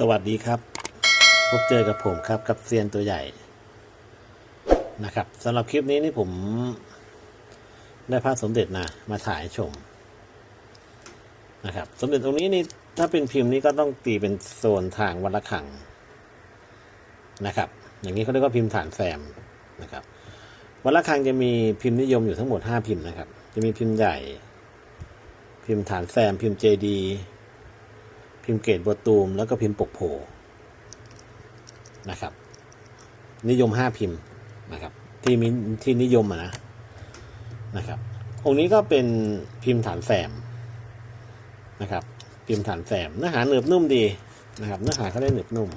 สวัสดีครับ พบเจอกับผมครับกับเซียนตัวใหญ่นะครับสำหรับคลิปนี้นี่ผมได้พระสมเด็จนะมาถ่ายให้ชมนะครับ สมเด็จตรงนี้นี่ถ้าเป็นพิมพ์นี้ก็ต้องตีเป็นโซนทางวัดละขังนะครับ อย่างนี้เขาเรียกว่าพิมพ์ฐานแซมนะครับวัดละขังจะมีพิมพ์นิยมอยู่ทั้งหมดห้าพิมพ์นะครับ จะมีพิมพ์ใหญ่ พิมพ์ฐานแซมพิมพ์เจดี พิมพ์เกตบัวตูม แล้วก็พิมพ์ปกโพนะครับ นิยมห้าพิมพ์นะครับ ที่มีที่นิยมอะนะนะครับ องค์นี้ก็เป็นพิมพ์ฐานแซมนะครับ พิมพ์ฐานแซมเนื้อหาหนึบนุ่มดีนะครับ เนื้อหาเขาได้หนึบนุ่ม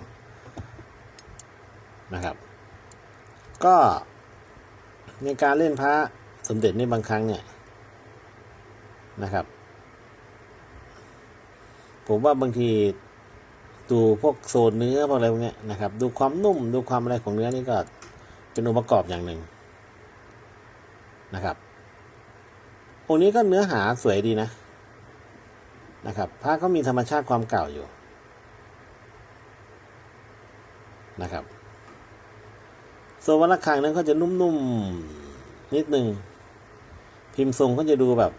นะครับ ก็ในการเล่นพระสมเด็จในบางครั้งเนี่ยนะครับ ผมว่าบางทีดูพวกโซนเนื้อพวกอะไรพวกนี้นะครับ ดูความนุ่มดูความอะไรของเนื้อนี่ก็เป็นองค์ประกอบอย่างหนึ่งนะครับองค์นี้ก็เนื้อหาสวยดีนะนะครับพระก็มีธรรมชาติความเก่าอยู่นะครับส่วนวัลคังนั้นก็จะนุ่มๆนิดนึง พิมพ์ทรงก็จะดูแบบ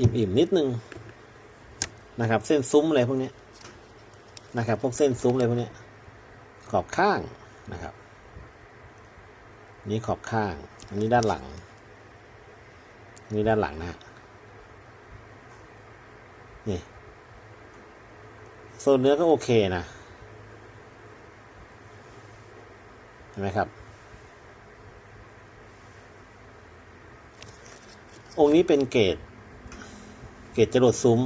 อิ่มๆนิดนึง นะครับ เส้นซุ้มอะไรพวกนี้นะครับ พวกเส้นซุ้มอะไรพวกนี้ขอบข้างนะครับ นี่ขอบข้าง อันนี้ด้านหลังนนี่ด้านหลังนะฮะนี่โซนเนื้อก็โอเคนะเห็นไหมครับ องค์นี้เป็นเกรดเกตจรวดซุ้ม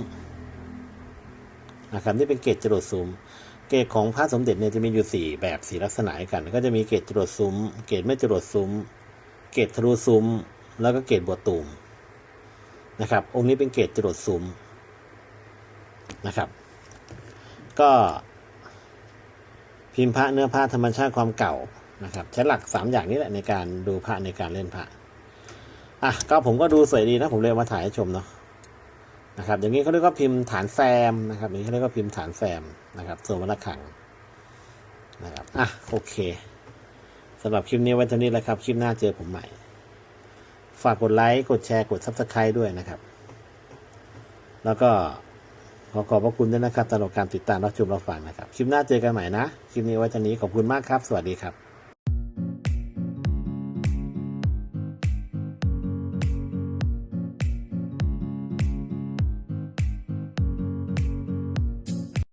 นะครับนี่เป็นเกตจรดซุ้มเกตของพระสมเด็จเนี่ยจะมีอยู่สี่แบบสี่ลักษณะกัน ก็จะมีเกตจรดซุ้ม เกตไม่จรดซุ้ม เกตทะลุซุ้ม แล้วก็เกตบัวตูมนะครับองค์นี้เป็นเกตจรดซุ้มนะครับ ก็พิมพ์พระเนื้อพระธรรมชาติความเก่านะครับใช้หลักสามอย่างนี้แหละในการดูพระในการเล่นพระอะก็ผมก็ดูสวยดีนะผมเลยมาถ่ายให้ชมเนาะ นะครับ อย่างนี้เขาเรียกว่าพิมพ์ฐานแซมนะครับอย่างนี้เขาเรียกว่าพิมพ์ฐานแซมนะครับ ส่วนวรรณขังนะครับอะโอเคสำหรับคลิปนี้ไว้เท่านี้แหละครับ คลิปหน้าเจอผมใหม่ ฝากกดไลค์ กดแชร์ กดซับสไคร b e ด้วยนะครับ แล้วก็ขอขอบพระคุณด้วยนะครับสำหรับการติดตามรับชมรับฟังนะครับ คลิปหน้าเจอกันใหม่นะ คลิปนี้ไว้เท่านี้ขอบคุณมากครับ สวัสดีครับ